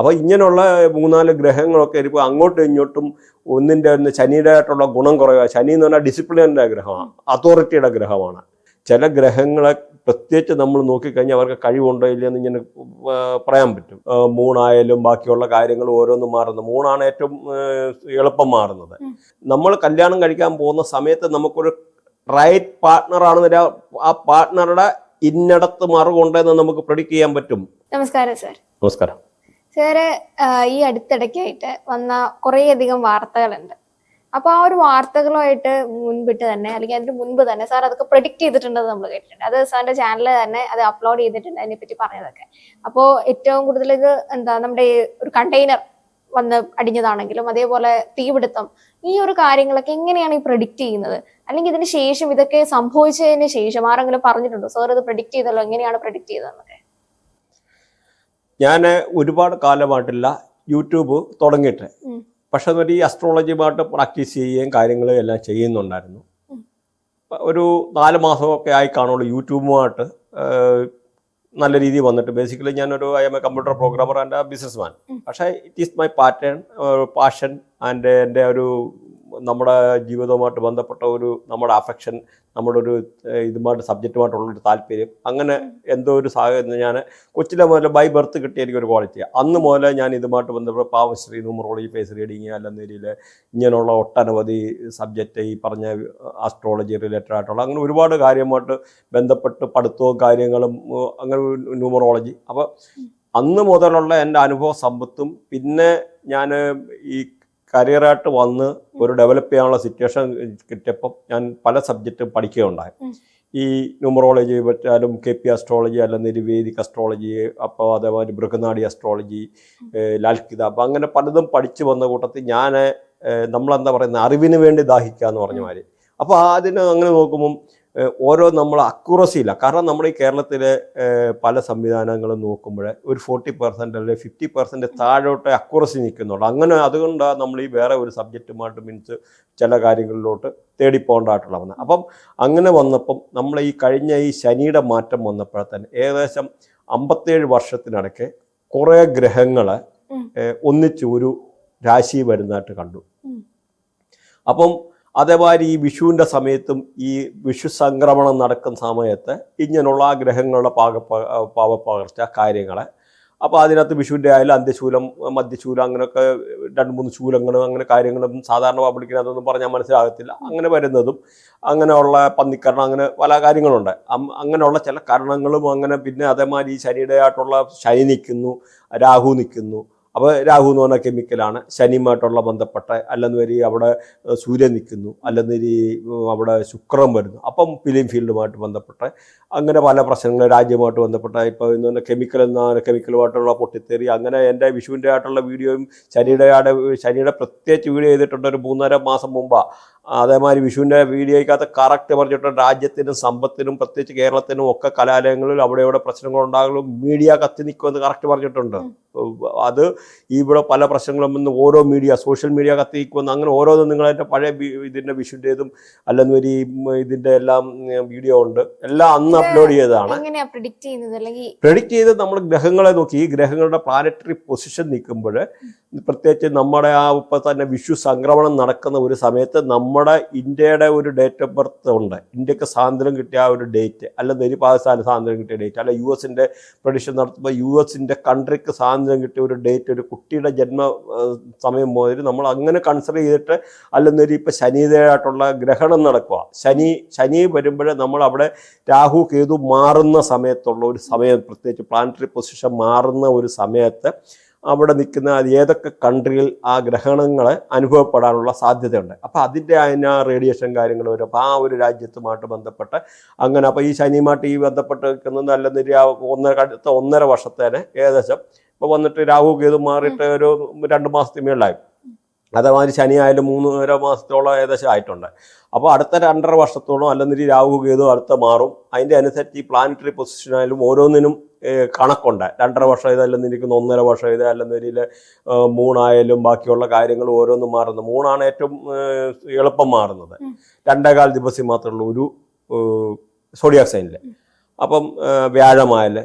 അപ്പോൾ ഇങ്ങനെയുള്ള മൂന്നാൽ ഗ്രഹങ്ങളൊക്കെ ഇപ്പോൾ അങ്ങോട്ടും ഇങ്ങോട്ടും ഒന്നിന്റെ ഒന്ന് ശനിയുടെ ആയിട്ടുള്ള ഗുണം കുറയുക. ശനി എന്ന് പറഞ്ഞാൽ ഡിസിപ്ലിന്റെ ഗ്രഹമാണ് അതോറിറ്റിയുടെ ഗ്രഹമാണ്. ചില ഗ്രഹങ്ങളെ പ്രത്യേകിച്ച് നമ്മൾ നോക്കിക്കഴിഞ്ഞാൽ അവർക്ക് കഴിവുണ്ടോ ഇല്ലയെന്ന് ഇങ്ങനെ പറയാൻ പറ്റും. മൂണായാലും ബാക്കിയുള്ള കാര്യങ്ങൾ ഓരോന്നും മാറുന്നു. മൂണാണ് ഏറ്റവും എളുപ്പം മാറുന്നത്. നമ്മൾ കല്യാണം കഴിക്കാൻ പോകുന്ന സമയത്ത് നമുക്കൊരു റൈറ്റ് പാർട്ട്ണറാണെന്ന് ആ പാർട്ട്ണറുടെ ഇന്നടത്ത് മറുകൊണ്ടെന്ന് നമുക്ക് പ്രൊഡിക്റ്റ് ചെയ്യാൻ പറ്റും. നമസ്കാരം സാർ നമസ്കാരം. സാറ് ഈ അടുത്തിടയ്ക്കായിട്ട് വന്ന കുറേയധികം വാർത്തകളുണ്ട്. അപ്പോൾ ആ ഒരു വാർത്തകളുമായിട്ട് മുൻപിട്ട് തന്നെ അല്ലെങ്കിൽ അതിന് മുൻപ് തന്നെ സാർ അതൊക്കെ പ്രൊഡിക്റ്റ് ചെയ്തിട്ടുണ്ടെന്ന് നമ്മൾ കേട്ടിട്ടുണ്ട്. അത് സാറിന്റെ ചാനലിൽ തന്നെ അത് അപ്ലോഡ് ചെയ്തിട്ടുണ്ട് അതിനെപ്പറ്റി പറഞ്ഞതൊക്കെ. അപ്പോൾ ഏറ്റവും കൂടുതൽ ഇത് എന്താ നമ്മുടെ ഒരു കണ്ടെയ്നർ വന്ന് അടിഞ്ഞതാണെങ്കിലും അതേപോലെ തീപിടുത്തം ഈ ഒരു കാര്യങ്ങളൊക്കെ എങ്ങനെയാണ് ഈ പ്രൊഡിക്റ്റ് ചെയ്യുന്നത്? അല്ലെങ്കിൽ ഇതിന് ശേഷം ഇതൊക്കെ സംഭവിച്ചതിന് ശേഷം ആരെങ്കിലും പറഞ്ഞിട്ടുണ്ടോ? സാർ ഇത് പ്രൊഡിക്റ്റ് ചെയ്തല്ലോ എങ്ങനെയാണ് പ്രൊഡിക്റ്റ് ചെയ്തതെന്നൊക്കെ? ഞാൻ ഒരുപാട് കാലമായിട്ടില്ല യൂട്യൂബ് തുടങ്ങിയിട്ട്. പക്ഷെ ഒരു ഈ അസ്ട്രോളജിയുമായിട്ട് പ്രാക്ടീസ് ചെയ്യുകയും കാര്യങ്ങളും എല്ലാം ചെയ്യുന്നുണ്ടായിരുന്നു. ഒരു നാല് മാസമൊക്കെ ആയി കാണുള്ളൂ യൂട്യൂബുമായിട്ട്. നല്ല രീതിയിൽ വന്നിട്ട്. ബേസിക്കലി ഞാനൊരു I am a computer programmer and businessman പക്ഷേ it is my pattern passion and എന്റെ ഒരു നമ്മുടെ ജീവിതവുമായിട്ട് ബന്ധപ്പെട്ട ഒരു നമ്മുടെ അഫെക്ഷൻ നമ്മുടെ ഒരു ഇതുമായിട്ട് സബ്ജക്റ്റുമായിട്ടുള്ളൊരു താല്പര്യം അങ്ങനെ എന്തോ ഒരു സാഹചര്യം ഞാൻ കൊച്ചിലെ മുതൽ ബൈ ബർത്ത് കിട്ടിയ എനിക്കൊരു ക്വാളിറ്റി അന്ന് മുതൽ ഞാൻ ഇതുമായിട്ട് ബന്ധപ്പെട്ട പാവശ്രീ ന്യൂമറോളജി ഫേസ് റീഡിങ് അല്ലെന്ന രീതിയിൽ ഇങ്ങനെയുള്ള ഒട്ടനവധി സബ്ജക്റ്റ് ഈ പറഞ്ഞ ആസ്ട്രോളജി റിലേറ്റഡ് ആയിട്ടുള്ള അങ്ങനെ ഒരുപാട് കാര്യമായിട്ട് ബന്ധപ്പെട്ട് പഠിത്തവും കാര്യങ്ങളും അങ്ങനെ ന്യൂമറോളജി അപ്പോൾ അന്ന് മുതലുള്ള എന്റെ അനുഭവ സമ്പത്തും പിന്നെ ഞാൻ ഈ കരിയറായിട്ട് വന്ന് ഒരു ഡെവലപ്പ് ചെയ്യാനുള്ള സിറ്റുവേഷൻ കിട്ടിയപ്പം ഞാൻ പല സബ്ജക്റ്റും പഠിക്കുകയുണ്ടായി. ഈ ന്യൂമറോളജി പറ്റാലും കെ പി അസ്ട്രോളജി അല്ലെങ്കിൽ നിരുവേദിക് അസ്ട്രോളജി അപ്പോൾ അതേമാതിരി ബൃഹനാടി അസ്ട്രോളജി ലാൽ കിതാബ് അങ്ങനെ പലതും പഠിച്ചു വന്ന കൂട്ടത്തിൽ ഞാൻ നമ്മളെന്താ പറയുന്നത് അറിവിന് വേണ്ടി ദാഹിക്കുക എന്ന് പറഞ്ഞ മാതിരി. അപ്പോൾ അതിന് അങ്ങനെ നോക്കുമ്പം ഓരോ നമ്മൾ അക്യൂറസി ഇല്ല. കാരണം നമ്മൾ ഈ കേരളത്തിലെ പല സംവിധാനങ്ങളും നോക്കുമ്പോൾ ഒരു ഫോർട്ടി പെർസെന്റ് അല്ലെങ്കിൽ ഫിഫ്റ്റി പെർസെന്റ് താഴോട്ട് അക്യൂറസി നിൽക്കുന്നുള്ളൂ. അങ്ങനെ അതുകൊണ്ടാണ് നമ്മൾ ഈ വേറെ ഒരു സബ്ജക്റ്റുമായിട്ട് മീൻസ് ചില കാര്യങ്ങളിലോട്ട് തേടിപ്പോണ്ടായിട്ടുള്ള വന്നത് അപ്പം അങ്ങനെ വന്നപ്പം നമ്മൾ ഈ കഴിഞ്ഞ ഈ ശനിയുടെ മാറ്റം വന്നപ്പോൾ തന്നെ ഏകദേശം അമ്പത്തേഴ് വർഷത്തിനിടയ്ക്ക് കുറേ ഗ്രഹങ്ങൾ ഒന്നിച്ച് ഒരു രാശി വരുന്നതായിട്ട് കണ്ടു. അപ്പം അതേമാതിരി ഈ വിഷുവിന്റെ സമയത്തും ഈ വിഷു സംക്രമണം നടക്കുന്ന സമയത്ത് ഇങ്ങനെയുള്ള ഗ്രഹങ്ങളുടെ പാക പാവപ്പകർച്ച കാര്യങ്ങളെ. അപ്പോൾ അതിനകത്ത് വിഷുവിന്റെ ആയാലും അന്ത്യശൂലം മധ്യശൂലം അങ്ങനെയൊക്കെ രണ്ട് മൂന്ന് ശൂലങ്ങളും അങ്ങനെ കാര്യങ്ങളും സാധാരണ പബ്ലിക്കിനകത്തൊന്നും പറഞ്ഞാൽ മനസ്സിലാകത്തില്ല. അങ്ങനെ വരുന്നതും അങ്ങനെയുള്ള പന്നിക്കരണം അങ്ങനെ പല കാര്യങ്ങളുണ്ട്. അങ്ങനെയുള്ള ചില കരണങ്ങളും അങ്ങനെ പിന്നെ അതേമാതിരി ഈ ശനിയുടെ ആയിട്ടുള്ള ശനി നിൽക്കുന്നു രാഹു നിൽക്കുന്നു അപ്പോൾ രാഹു എന്ന് പറഞ്ഞ കെമിക്കലാണ്. ശനിയുമായിട്ടുള്ള ബന്ധപ്പെട്ട അല്ലെന്ന് വരി അവിടെ സൂര്യൻ നിൽക്കുന്നു. അല്ലെന്ന് വരി അവിടെ ശുക്രം വരുന്നു. അപ്പം ഫിലിം ഫീൽഡുമായിട്ട് ബന്ധപ്പെട്ട അങ്ങനെ പല പ്രശ്നങ്ങൾ രാജ്യമായിട്ട് ബന്ധപ്പെട്ട ഇപ്പോൾ എന്ന് പറഞ്ഞാൽ കെമിക്കൽ എന്ന കെമിക്കലുമായിട്ടുള്ള പൊട്ടിത്തെറി അങ്ങനെ എന്റെ വിഷുവിന്റെ ആയിട്ടുള്ള വീഡിയോയും ശനിയുടെ ആടെ ശനിയുടെ പ്രത്യേകിച്ച് വീഡിയോ ചെയ്തിട്ടുണ്ട് ഒരു മൂന്നര മാസം മുമ്പാണ് അതേമാതിരി വിഷുവിന്റെ വീഡിയോയ്ക്കകത്ത് കറക്റ്റ് പറഞ്ഞിട്ട് രാജ്യത്തിനും സമ്പത്തിനും പ്രത്യേകിച്ച് കേരളത്തിനും ഒക്കെ കലാലയങ്ങളിൽ അവിടെ ഇവിടെ പ്രശ്നങ്ങൾ ഉണ്ടാകലും മീഡിയ കത്തി നിൽക്കുമെന്ന് കറക്റ്റ് പറഞ്ഞിട്ടുണ്ട്. അത് ഇവിടെ പല പ്രശ്നങ്ങളും ഇന്ന് ഓരോ മീഡിയ സോഷ്യൽ മീഡിയ കത്തി നിൽക്കുമെന്ന് അങ്ങനെ ഓരോന്നും നിങ്ങളതിന്റെ പഴയ ഇതിന്റെ വിഷുവിന്റെതും അല്ലെന്ന് ഒരു ഇതിന്റെ എല്ലാം വീഡിയോ ഉണ്ട്. എല്ലാം അന്ന് അപ്ലോഡ് ചെയ്തതാണ്. പ്രിഡിക്റ്റ് ചെയ്ത് നമ്മൾ ഗ്രഹങ്ങളെ നോക്കി. ഈ ഗ്രഹങ്ങളുടെ പ്ലാനറ്ററി പൊസിഷൻ നിൽക്കുമ്പോൾ പ്രത്യേകിച്ച് നമ്മുടെ ആ ഇപ്പം തന്നെ വിഷു സംക്രമണം നടക്കുന്ന ഒരു സമയത്ത് നമ്മുടെ ഇന്ത്യയുടെ ഒരു ഡേറ്റ് ഓഫ് ബർത്ത് ഉണ്ട്. ഇന്ത്യയ്ക്ക് സ്വാതന്ത്ര്യം കിട്ടിയ ഒരു ഡേറ്റ് അല്ല നെരി പാകിസ്ഥാന് സ്വാതന്ത്ര്യം കിട്ടിയ ഡേറ്റ് അല്ല യു എസിന്റെ പ്രഡിഷൻ നടത്തുമ്പോൾ യു എസിന്റെ കൺട്രിക്ക് സ്വാതന്ത്ര്യം കിട്ടിയ ഒരു ഡേറ്റ് ഒരു കുട്ടിയുടെ ജന്മ സമയം മുതൽ നമ്മൾ അങ്ങനെ കൺസിഡർ ചെയ്തിട്ട് അല്ലെന്നൊരു ഇപ്പോൾ ശനിയുടേതായിട്ടുള്ള ഗ്രഹണം നടക്കുക ശനി ശനി വരുമ്പോഴേ നമ്മൾ അവിടെ രാഹു കേതു മാറുന്ന സമയത്തുള്ള ഒരു സമയം പ്രത്യേകിച്ച് പ്ലാനറ്ററി പൊസിഷൻ മാറുന്ന ഒരു സമയത്ത് അവിടെ നിൽക്കുന്ന ഏതൊക്കെ കൺട്രിയിൽ ആ ഗ്രഹണങ്ങൾ അനുഭവപ്പെടാനുള്ള സാധ്യതയുണ്ട്. അപ്പോൾ അതിന്റെ അതിന് റേഡിയേഷൻ കാര്യങ്ങൾ വരും. അപ്പോൾ ആ ഒരു രാജ്യത്തുമായിട്ട് ബന്ധപ്പെട്ട് അങ്ങനെ അപ്പോൾ ഈ ശനിയുമായിട്ട് ഈ ബന്ധപ്പെട്ട് നിൽക്കുന്നത് നല്ല ആ ഒന്നര അടുത്ത ഒന്നര വർഷത്തേനെ ഏകദേശം. ഇപ്പോൾ വന്നിട്ട് രാഹു കേതു മാറിയിട്ട് ഒരു രണ്ട് മാസത്തിന് മേളിലായി അതേമാതിരി ശനി ആയാലും മൂന്നര മാസത്തോളം ഏകദേശം ആയിട്ടുണ്ട്. അപ്പോൾ അടുത്ത രണ്ടര വർഷത്തോളം അല്ലെങ്കിൽ രാഹു കേതു അടുത്ത മാറും. അതിന്റെ അനുസരിച്ച് ഈ പ്ലാനറ്ററി പൊസിഷൻ ആയാലും ഓരോന്നിനും കണക്കുണ്ട്. രണ്ടര വർഷം ഇത് അല്ലെന്ന് ഇരിക്കുന്ന ഒന്നര വർഷം ഇത് അല്ലെന്നൊരിൽ മൂണായാലും ബാക്കിയുള്ള കാര്യങ്ങൾ ഓരോന്നും മാറുന്നു. മൂണാണ് ഏറ്റവും എളുപ്പം മാറുന്നത്. രണ്ടേകാൽ ദിവസം മാത്രമുള്ള ഒരു സോഡിയാക് സൈനിൽ അപ്പം വ്യാഴമായാൽ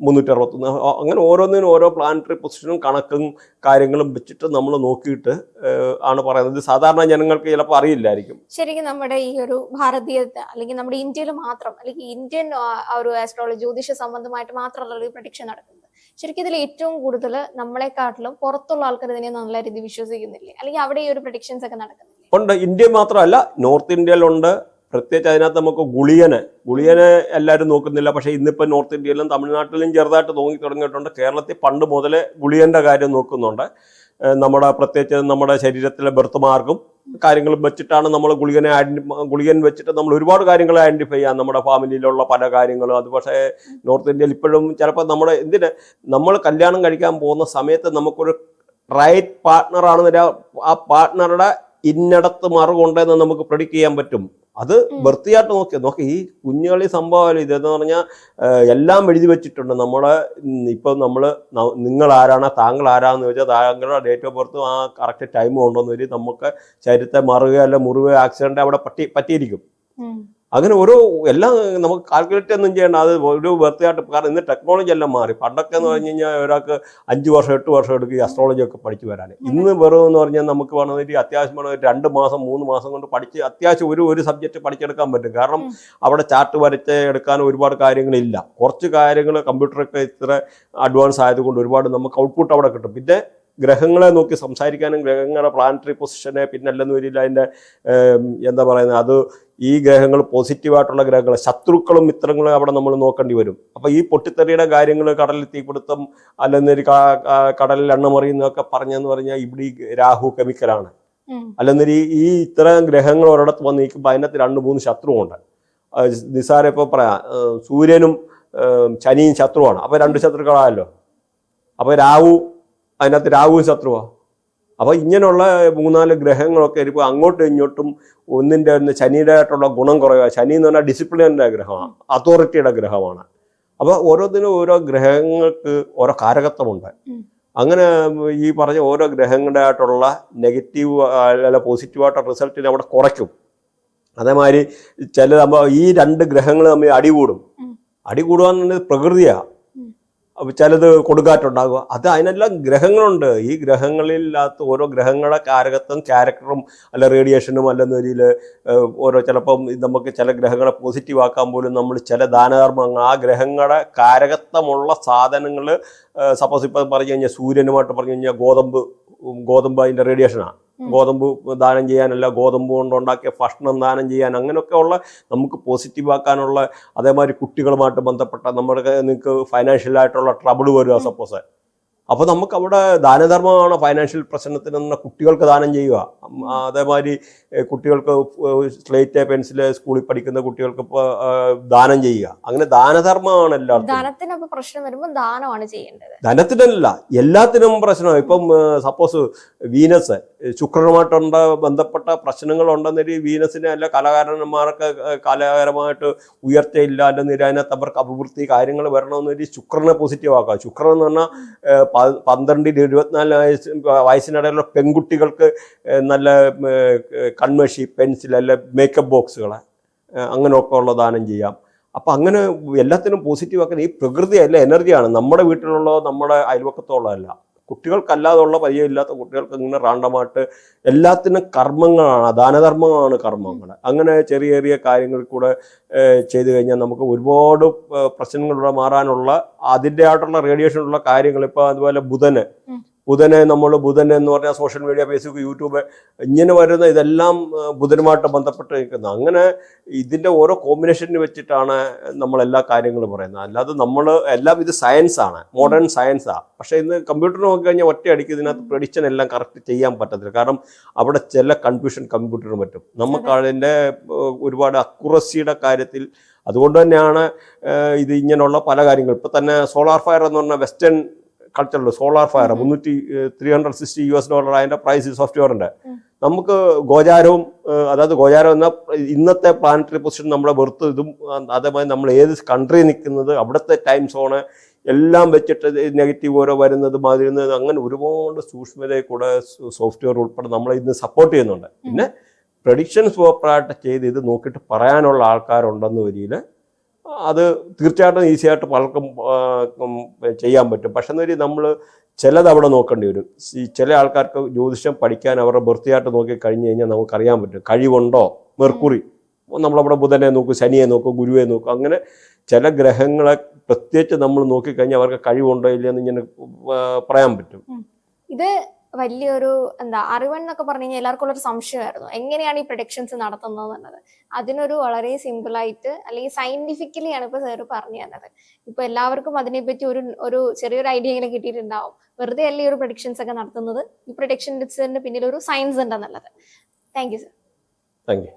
മുന്നൂറ്റി അറുപത്തൊന്ന് അങ്ങനെ ഓരോന്നിനും ഓരോ പ്ലാനറ്ററി പൊസിഷനും കണക്കും കാര്യങ്ങളും വെച്ചിട്ട് നമ്മൾ നോക്കിയിട്ട് ആണ് പറയുന്നത്. സാധാരണ ജനങ്ങൾക്ക് ചിലപ്പോൾ അറിയില്ലായിരിക്കും. ശരിക്കും നമ്മുടെ ഈ ഒരു ഭാരതീയ അല്ലെങ്കിൽ നമ്മുടെ ഇന്ത്യയിൽ മാത്രം അല്ലെങ്കിൽ ഇന്ത്യൻ ഒരു ആസ്ട്രോളജി ജ്യോതിഷ സംബന്ധമായിട്ട് മാത്രമല്ല ഒരു പ്രഡിക്ഷൻ നടക്കുന്നത്. ശരിക്കും ഇതിൽ ഏറ്റവും കൂടുതൽ നമ്മളെക്കാട്ടിലും പുറത്തുള്ള ആൾക്കാർ ഇതിനെ നല്ല രീതിയിൽ വിശ്വസിക്കുന്നില്ലേ? അല്ലെങ്കിൽ അവിടെ ഈ ഒരു പ്രഡിക്ഷൻസ് ഒക്കെ നടക്കുന്നില്ലേ? ഉണ്ട്. ഇന്ത്യ മാത്രമല്ല നോർത്ത് ഇന്ത്യയിലുണ്ട്. പ്രത്യേകിച്ച് അതിനകത്ത് നമുക്ക് ഗുളിയനെ ഗുളിയനെ എല്ലാവരും നോക്കുന്നില്ല. പക്ഷേ ഇന്നിപ്പോൾ നോർത്ത് ഇന്ത്യയിലും തമിഴ്നാട്ടിലും ചെറുതായിട്ട് തോങ്ങി തുടങ്ങിയിട്ടുണ്ട്. കേരളത്തിൽ പണ്ട് മുതലേ ഗുളിയന്റെ കാര്യം നോക്കുന്നുണ്ട്. നമ്മുടെ പ്രത്യേകിച്ച് നമ്മുടെ ശരീരത്തിലെ ബെർത്ത് മാർക്കും കാര്യങ്ങളും വെച്ചിട്ടാണ് നമ്മൾ ഗുളികനെ ഐഡന്റി ഗുളികൻ വെച്ചിട്ട് നമ്മൾ ഒരുപാട് കാര്യങ്ങൾ ഐഡന്റിഫൈ ചെയ്യാം. നമ്മുടെ ഫാമിലിയിലുള്ള പല കാര്യങ്ങളും. അത് പക്ഷേ നോർത്ത് ഇന്ത്യയിൽ ഇപ്പോഴും ചിലപ്പോൾ നമ്മുടെ എന്തിന് നമ്മൾ കല്യാണം കഴിക്കാൻ പോകുന്ന സമയത്ത് നമുക്കൊരു റൈറ്റ് പാർട്ട്ണറാണെന്ന് ആ പാർട്ട്ണറുടെ ഇന്നടത്ത് മറുകൊണ്ടെന്ന് നമുക്ക് പ്രെഡിക്ട് ചെയ്യാൻ പറ്റും. അത്. വൃത്തിയായിട്ട് നോക്കിയാൽ നോക്കി ഈ കുഞ്ഞുകളി സംഭവം ഇതെന്ന് പറഞ്ഞാൽ എല്ലാം എഴുതി വെച്ചിട്ടുണ്ട്. നമ്മളെ ഇപ്പം നമ്മൾ നിങ്ങൾ ആരാണ് താങ്കൾ ആരാന്ന് ചോദിച്ചാൽ താങ്കളുടെ ഡേറ്റ് ഓഫ് ബർത്തും ആ കറക്റ്റ് ടൈമും ഉണ്ടോന്ന് വരി നമുക്ക് ശരീരത്തെ മറുകയോ അല്ല മുറിവോ ആക്സിഡന്റ് അവിടെ പറ്റി പറ്റിയിരിക്കും. അങ്ങനെ ഓരോ എല്ലാം നമുക്ക് കാൽക്കുലേറ്റ് ഒന്നും ചെയ്യേണ്ട. അത് ഒരു വൃത്തിയായിട്ട് കാരണം ഇന്ന് ടെക്നോളജി എല്ലാം മാറി. പണ്ടൊക്കെ എന്ന് പറഞ്ഞു കഴിഞ്ഞാൽ ഒരാൾക്ക് അഞ്ച് വർഷം എട്ട് വർഷം എടുക്കും ഈ അസ്ട്രോളജി ഒക്കെ പഠിച്ചു വരാൻ. ഇന്ന് വെറും എന്ന് പറഞ്ഞാൽ നമുക്ക് വേണമെങ്കിൽ അത്യാവശ്യം വേണമെങ്കിൽ രണ്ട് മാസം മൂന്ന് മാസം കൊണ്ട് പഠിച്ച് അത്യാവശ്യം ഒരു ഒരു സബ്ജക്റ്റ് പഠിച്ചെടുക്കാൻ പറ്റും. കാരണം അവിടെ ചാർട്ട് വരച്ച് എടുക്കാൻ ഒരുപാട് കാര്യങ്ങളില്ല. കുറച്ച് കാര്യങ്ങൾ കമ്പ്യൂട്ടറൊക്കെ ഇത്ര അഡ്വാൻസ് ആയതുകൊണ്ട് ഒരുപാട് നമുക്ക് ഔട്ട്പുട്ട് അവിടെ കിട്ടും. പിന്നെ ഗ്രഹങ്ങളെ നോക്കി സംസാരിക്കാനും ഗ്രഹങ്ങളുടെ പ്ലാനറ്ററി പൊസിഷനെ പിന്നെ അല്ലെന്ന് വരില്ല. അതിന്റെ എന്താ പറയുന്നത്? അത് ഈ ഗ്രഹങ്ങൾ പോസിറ്റീവായിട്ടുള്ള ഗ്രഹങ്ങൾ ശത്രുക്കളും മിത്രങ്ങളും അവിടെ നമ്മൾ നോക്കേണ്ടി വരും. അപ്പോൾ ഈ പൊട്ടിത്തെറിയുടെ കാര്യങ്ങൾ കടലിൽ തീപിടുത്തം അല്ലെന്നൊരു കടലിൽ എണ്ണമറിയുന്നതൊക്കെ പറഞ്ഞെന്ന് പറഞ്ഞാൽ ഇവിടെ രാഹു കെമിക്കലാണ് അല്ലെന്നൊരു ഈ ഇത്തരം ഗ്രഹങ്ങൾ ഒരിടത്ത് വന്ന് നിൽക്കുമ്പോൾ അതിനകത്ത് രണ്ട് മൂന്ന് ശത്രുവുണ്ട്. നിസാരം ഇപ്പോൾ പറയാം. സൂര്യനും ശനിയും ശത്രുവാണ്. അപ്പോൾ രണ്ട് ശത്രുക്കളായല്ലോ. അപ്പോൾ രാഹു അതിനകത്ത് രാഹു ശത്രുവാ. അപ്പോൾ ഇങ്ങനെയുള്ള മൂന്നാൽ ഗ്രഹങ്ങളൊക്കെ ഇരിക്കും അങ്ങോട്ടും ഇങ്ങോട്ടും ഒന്നിന്റെ ഒന്ന് ശനിയുടെ ആയിട്ടുള്ള ഗുണം കുറയുക ശനി എന്ന് പറഞ്ഞാൽ ഡിസിപ്ലിന്റെ ഗ്രഹമാണ് അതോറിറ്റിയുടെ ഗ്രഹമാണ്. അപ്പോൾ ഓരോന്നിനും ഓരോ ഗ്രഹങ്ങൾക്ക് ഓരോ കാരകത്വമുണ്ട്. അങ്ങനെ ഈ പറഞ്ഞ ഓരോ ഗ്രഹങ്ങളുടെ ആയിട്ടുള്ള നെഗറ്റീവ് അല്ല പോസിറ്റീവായിട്ടുള്ള റിസൾട്ടിനെ അവിടെ കുറയ്ക്കും. അതേമാതിരി ചില ഈ രണ്ട് ഗ്രഹങ്ങൾ തമ്മിൽ അടികൂടും. അടികൂടുക എന്നുള്ളത് പ്രകൃതിയാണ് ചിലത് കൊടുങ്കാറ്റുണ്ടാകുക. അത് അതിനെല്ലാം ഗ്രഹങ്ങളുണ്ട്. ഈ ഗ്രഹങ്ങളില്ലാത്ത ഓരോ ഗ്രഹങ്ങളുടെ കാരകത്വം ക്യാരക്ടറും അല്ല റേഡിയേഷനും അല്ലെന്ന രീതിയിൽ ഓരോ ചിലപ്പം നമുക്ക് ചില ഗ്രഹങ്ങളെ പോസിറ്റീവ് ആക്കാൻ പോലും നമ്മൾ ചില ദാനധർമ്മങ്ങൾ ആ ഗ്രഹങ്ങളുടെ കാരകത്വമുള്ള സാധനങ്ങൾ സപ്പോസ് ഇപ്പം പറഞ്ഞു കഴിഞ്ഞാൽ സൂര്യനുമായിട്ട് പറഞ്ഞു കഴിഞ്ഞാൽ ഗോതമ്പ് ഗോതമ്പ് അതിന്റെ റേഡിയേഷനാണ്. ഗോതമ്പ് ദാനം ചെയ്യാനല്ല ഗോതമ്പ് കൊണ്ടുണ്ടാക്കിയ ഭക്ഷണം ദാനം ചെയ്യാൻ അങ്ങനെയൊക്കെ ഉള്ള നമുക്ക് പോസിറ്റീവ് ആക്കാനുള്ള അതേമാതിരി കുട്ടികളുമായിട്ട് ബന്ധപ്പെട്ട നമ്മുടെ നിങ്ങൾക്ക് ഫൈനാൻഷ്യലായിട്ടുള്ള ട്രബിൾ വരിക സപ്പോസ് അപ്പോൾ നമുക്ക് അവിടെ ദാനധർമ്മമാണ് ഫൈനാൻഷ്യൽ പ്രശ്നത്തിന് നിന്ന് കുട്ടികൾക്ക് ദാനം ചെയ്യുക. അതേമാതിരി കുട്ടികൾക്ക് സ്ലേറ്റ് പെൻസിൽ സ്കൂളിൽ പഠിക്കുന്ന കുട്ടികൾക്ക് ദാനം ചെയ്യുക. അങ്ങനെ ദാനധർമ്മമാണ് ധനത്തിനൊക്കെ പ്രശ്നം വരുമ്പോൾ ദാനമാണ് ചെയ്യേണ്ടത്. ധനത്തിനല്ല എല്ലാത്തിനും പ്രശ്നമാണ്. ഇപ്പം സപ്പോസ് വീനസ് ശുക്രനുമായിട്ടുണ്ട് ബന്ധപ്പെട്ട പ്രശ്നങ്ങൾ പ്രശ്നങ്ങളുണ്ടെന്നൊരു വീനസിനെ അല്ല കലാകാരന്മാർക്ക് കലാകാരമായിട്ട് ഉയർച്ചയില്ല അല്ലെങ്കിൽ അതിനകത്ത് അവർക്ക് അഭിവൃദ്ധി കാര്യങ്ങൾ വരണമെന്നൊരു ശുക്രനെ പോസിറ്റീവ് ആക്കുക. ശുക്രൻ എന്ന് പറഞ്ഞാൽ ഏഹ് പ- പന്ത്രണ്ടിൽ ഇരുപത്തിനാല് വയസ്സ് വയസ്സിനിടയിലുള്ള പെൺകുട്ടികൾക്ക് നല്ല കൺമഷി പെൻസിൽ അല്ല മേക്കപ്പ് ബോക്സുകൾ അങ്ങനെയൊക്കെ ഉള്ള ദാനം ചെയ്യാം. അപ്പം അങ്ങനെ എല്ലാത്തിനും പോസിറ്റീവ് ആക്കുന്ന ഈ പ്രകൃതി അല്ല എനർജിയാണ് നമ്മുടെ വീട്ടിലുള്ളതോ നമ്മുടെ അയൽവക്കത്തുള്ളതല്ല. കുട്ടികൾക്കല്ലാതുള്ള പരിചയമില്ലാത്ത കുട്ടികൾക്ക് ഇങ്ങനെ റാണ്ടമായിട്ട് എല്ലാത്തിനും കർമ്മങ്ങളാണ് ദാനധർമ്മമാണ് കർമ്മങ്ങൾ അങ്ങനെ ചെറിയ ചെറിയ കാര്യങ്ങൾ കൂടെ ചെയ്തു കഴിഞ്ഞാൽ നമുക്ക് ഒരുപാട് പ്രശ്നങ്ങളിലൂടെ മാറാനുള്ള അതിന്റെ ആയിട്ടുള്ള റേഡിയേഷനുള്ള കാര്യങ്ങൾ ഇപ്പോൾ അതുപോലെ ബുധന്. ബുധനെ നമ്മൾ ബുധൻ എന്ന് പറഞ്ഞാൽ സോഷ്യൽ മീഡിയ ഫേസ്ബുക്ക് യൂട്യൂബ് ഇങ്ങനെ വരുന്ന ഇതെല്ലാം ബുധനുമായിട്ട് ബന്ധപ്പെട്ട് നിൽക്കുന്നത് അങ്ങനെ ഇതിന്റെ ഓരോ കോമ്പിനേഷന് വെച്ചിട്ടാണ് നമ്മൾ എല്ലാ കാര്യങ്ങളും പറയുന്നത്. അല്ലാതെ നമ്മൾ എല്ലാം ഇത് സയൻസാണ് മോഡേൺ സയൻസാണ് പക്ഷേ ഇന്ന് കമ്പ്യൂട്ടർ നോക്കി നോക്കിക്കഴിഞ്ഞാൽ ഒറ്റയടിക്ക് ഇതിനകത്ത് പ്രഡിക്ഷൻ എല്ലാം കറക്റ്റ് ചെയ്യാൻ പറ്റത്തില്ല. കാരണം അവിടെ ചില കൺഫ്യൂഷൻ കമ്പ്യൂട്ടറിന് പറ്റും. നമുക്ക് അതിന്റെ ഒരുപാട് അക്കുറസിയുടെ കാര്യത്തിൽ അതുകൊണ്ട് തന്നെയാണ് ഇത് ഇങ്ങനെയുള്ള പല കാര്യങ്ങൾ. ഇപ്പം തന്നെ സോളാർ ഫയർ എന്ന് പറഞ്ഞ വെസ്റ്റേൺ കൾച്ചറിൽ സോളാർ ഫയർ. മുന്നൂറ്റി three hundred sixty U S dollar അതിന്റെ പ്രൈസ് സോഫ്റ്റ്വെയറിന്റെ. നമുക്ക് ഗോചാരവും അതായത് ഗോചാരം എന്ന ഇന്നത്തെ പ്ലാനറ്ററി പൊസിഷൻ നമ്മളെ വെറുത്ത് ഇതും അതേമാതിരി നമ്മൾ ഏത് കൺട്രി നിൽക്കുന്നത് അവിടുത്തെ ടൈം സോണ് എല്ലാം വെച്ചിട്ട് നെഗറ്റീവ് ഓരോ വരുന്നത് മാതിരി അങ്ങനെ ഒരുപാട് സൂക്ഷ്മതയെ കൂടെ സോഫ്റ്റ്വെയർ ഉൾപ്പെടെ നമ്മൾ ഇന്ന് സപ്പോർട്ട് ചെയ്യുന്നുണ്ട് പിന്നെ പ്രഡിക്ഷൻസ് പ്രോപ്പറായിട്ട് ചെയ്ത് ഇത് നോക്കിയിട്ട് പറയാനുള്ള ആൾക്കാരുണ്ടെന്ന് വരിയിൽ അത് തീർച്ചയായിട്ടും ഈസിയായിട്ട് പലർക്കും ചെയ്യാൻ പറ്റും. പക്ഷെ എന്നൊരു നമ്മൾ ചിലത് അവിടെ നോക്കേണ്ടി വരും. ഈ ചില ആൾക്കാർക്ക് ജ്യോതിഷം പഠിക്കാൻ അവരുടെ വൃത്തിയായിട്ട് നോക്കി കഴിഞ്ഞ് കഴിഞ്ഞാൽ നമുക്കറിയാൻ പറ്റും. കഴിവുണ്ടോ? മെർക്കുറി. നമ്മളവിടെ ബുധനെ നോക്കും ശനിയെ നോക്കും ഗുരുവെ നോക്കും. അങ്ങനെ ചില ഗ്രഹങ്ങളെ പ്രത്യേകിച്ച് നമ്മൾ നോക്കിക്കഴിഞ്ഞാൽ അവർക്ക് കഴിവുണ്ടോ ഇല്ലയെന്ന് ഇങ്ങനെ പറയാൻ പറ്റും. ഇത് വലിയൊരു എന്താ അറിവെന്നൊക്കെ പറഞ്ഞു കഴിഞ്ഞാൽ എല്ലാവർക്കും ഉള്ളൊരു സംശയമായിരുന്നു. എങ്ങനെയാണ് ഈ പ്രൊഡിക്ഷൻസ് നടത്തുന്നത് എന്നത് അതിനൊരു വളരെ സിമ്പിൾ ആയിട്ട് അല്ലെങ്കിൽ സയന്റിഫിക്കലി ആണ് ഇപ്പൊ സാറ് പറഞ്ഞു തന്നത്. ഇപ്പൊ എല്ലാവർക്കും അതിനെപ്പറ്റി ഒരു ഒരു ചെറിയൊരു ഐഡിയ ഇങ്ങനെ കിട്ടിയിട്ടുണ്ടാവും. വെറുതെ അല്ലേ ഒരു പ്രൊഡിക്ഷൻസ് ഒക്കെ നടത്തുന്നത്? ഈ പ്രൊഡിക്ഷൻസിന് പിന്നിൽ ഒരു സയൻസ് ഉണ്ടെന്നുള്ളത്. Thank you sir thank you